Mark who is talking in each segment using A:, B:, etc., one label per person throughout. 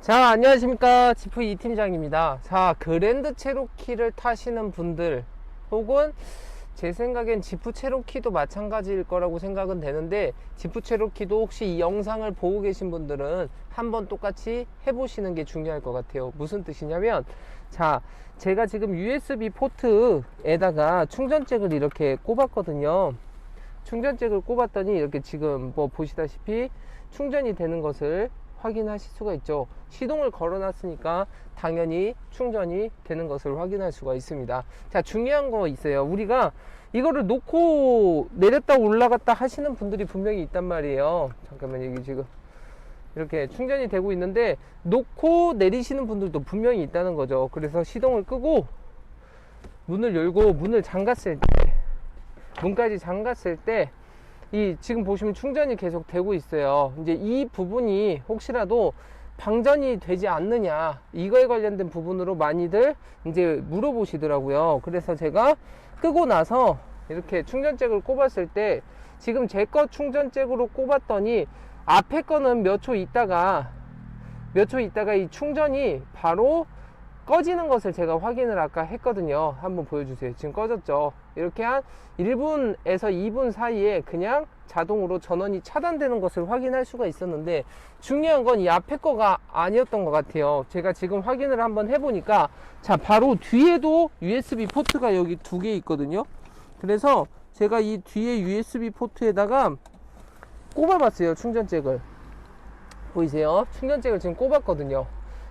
A: 자, 안녕하십니까. 지프 이 팀장입니다. 자, 그랜드 체로키를 타시는 분들, 혹은 제 생각엔 지프 체로키도 마찬가지일 거라고 생각은 되는데, 지프 체로키도 혹시 이 영상을 보고 계신 분들은 한번 똑같이 해보시는 게 중요할 것 같아요. 무슨 뜻이냐면, 자, 제가 지금 USB 포트에다가 충전잭을 이렇게 꼽았거든요. 충전잭을 꼽았더니 이렇게 지금 뭐 보시다시피 충전이 되는 것을 확인하실 수가 있죠. 시동을 걸어 놨으니까 당연히 충전이 되는 것을 확인할 수가 있습니다. 자, 중요한 거 있어요. 우리가 이거를 놓고 내렸다 올라갔다 하시는 분들이 분명히 있단 말이에요. 잠깐만, 여기 지금 이렇게 충전이 되고 있는데 놓고 내리시는 분들도 분명히 있다는 거죠. 그래서 시동을 끄고 문을 열고 문을 잠갔을 때 문까지 잠갔을 때 이 지금 보시면 충전이 계속 되고 있어요. 이제 이 부분이 혹시라도 방전이 되지 않느냐 이거에 관련된 부분으로 많이들 이제 물어보시더라고요. 그래서 제가 끄고 나서 이렇게 충전잭을 꼽았을 때 지금 제 거 충전잭으로 꼽았더니 앞에 거는 몇 초 있다가 몇 초 있다가 이 충전이 바로 꺼지는 것을 제가 확인을 아까 했거든요. 한번 보여주세요. 지금 꺼졌죠. 이렇게 한 1분에서 2분 사이에 그냥 자동으로 전원이 차단되는 것을 확인할 수가 있었는데 중요한 건 이 앞에 거가 아니었던 것 같아요. 제가 지금 확인을 한번 해보니까 자 바로 뒤에도 USB 포트가 여기 두 개 있거든요. 그래서 제가 이 뒤에 USB 포트에다가 꼽아봤어요. 충전잭을 보이세요? 충전잭을 지금 꼽았거든요.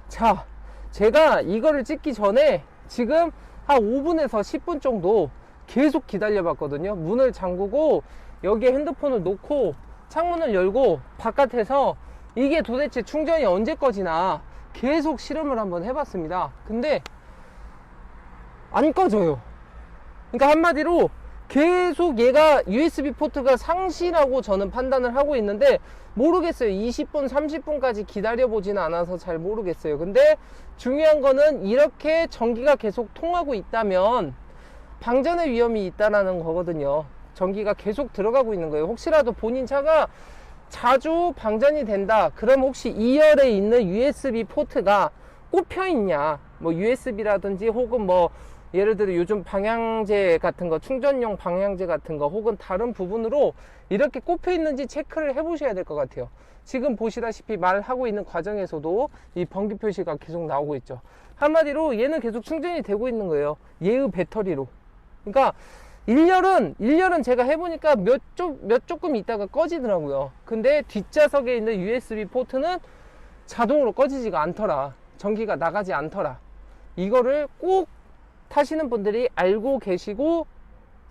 A: 자 제가 이거를 찍기 전에 지금 한 5분에서 10분 정도 계속 기다려 봤거든요. 문을 잠그고 여기에 핸드폰을 놓고 창문을 열고 바깥에서 이게 도대체 충전이 언제 꺼지나 계속 실험을 한번 해봤습니다. 근데 안 꺼져요. 그러니까 한마디로 계속 얘가 USB 포트가 상시라고 저는 판단을 하고 있는데 모르겠어요. 20분, 30분까지 기다려보지는 않아서 잘 모르겠어요. 근데 중요한 거는 이렇게 전기가 계속 통하고 있다면 방전의 위험이 있다라는 거거든요. 전기가 계속 들어가고 있는 거예요. 혹시라도 본인 차가 자주 방전이 된다. 그럼 혹시 2열에 있는 USB 포트가 꼽혀 있냐? 뭐 USB라든지 혹은 뭐 예를 들어 요즘 방향제 같은 거 충전용 방향제 같은 거 혹은 다른 부분으로 이렇게 꼽혀 있는지 체크를 해 보셔야 될 것 같아요. 지금 보시다시피 말하고 있는 과정에서도 이 번기 표시가 계속 나오고 있죠. 한마디로 얘는 계속 충전이 되고 있는 거예요. 얘의 배터리로. 그러니까 1열은 1열은 제가 해보니까 몇, 조, 몇 조금 있다가 꺼지더라고요. 근데 뒷좌석에 있는 USB 포트는 자동으로 꺼지지가 않더라. 전기가 나가지 않더라. 이거를 꼭 타시는 분들이 알고 계시고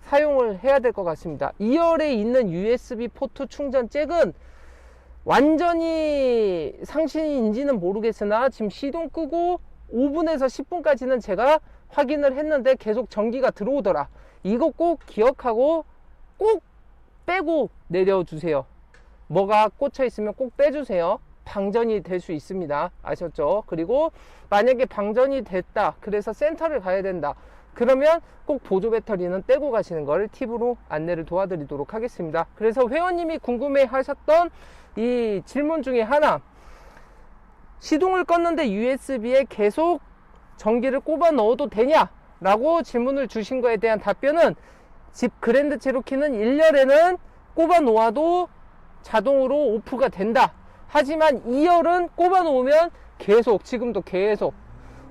A: 사용을 해야 될 것 같습니다. 2열에 있는 USB 포트 충전 잭은 완전히 상신인지는 모르겠으나 지금 시동 끄고 5분에서 10분까지는 제가 확인을 했는데 계속 전기가 들어오더라. 이거 꼭 기억하고 꼭 빼고 내려주세요. 뭐가 꽂혀 있으면 꼭 빼주세요. 방전이 될 수 있습니다. 아셨죠? 그리고 만약에 방전이 됐다. 그래서 센터를 가야 된다. 그러면 꼭 보조 배터리는 떼고 가시는 걸 팁으로 안내를 도와드리도록 하겠습니다. 그래서 회원님이 궁금해 하셨던 이 질문 중에 하나. 시동을 껐는데 USB에 계속 전기를 꼽아 넣어도 되냐? 라고 질문을 주신 거에 대한 답변은 집 그랜드 체로키는 1열에는 꼽아 놓아도 자동으로 오프가 된다. 하지만 2열은 꼽아 놓으면 계속 지금도 계속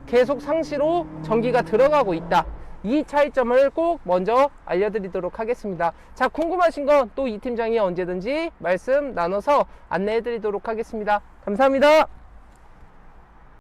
A: 계속 상시로 전기가 들어가고 있다. 이 차이점을 꼭 먼저 알려드리도록 하겠습니다. 자, 궁금하신 건 또 이 팀장이 언제든지 말씀 나눠서 안내해 드리도록 하겠습니다. 감사합니다.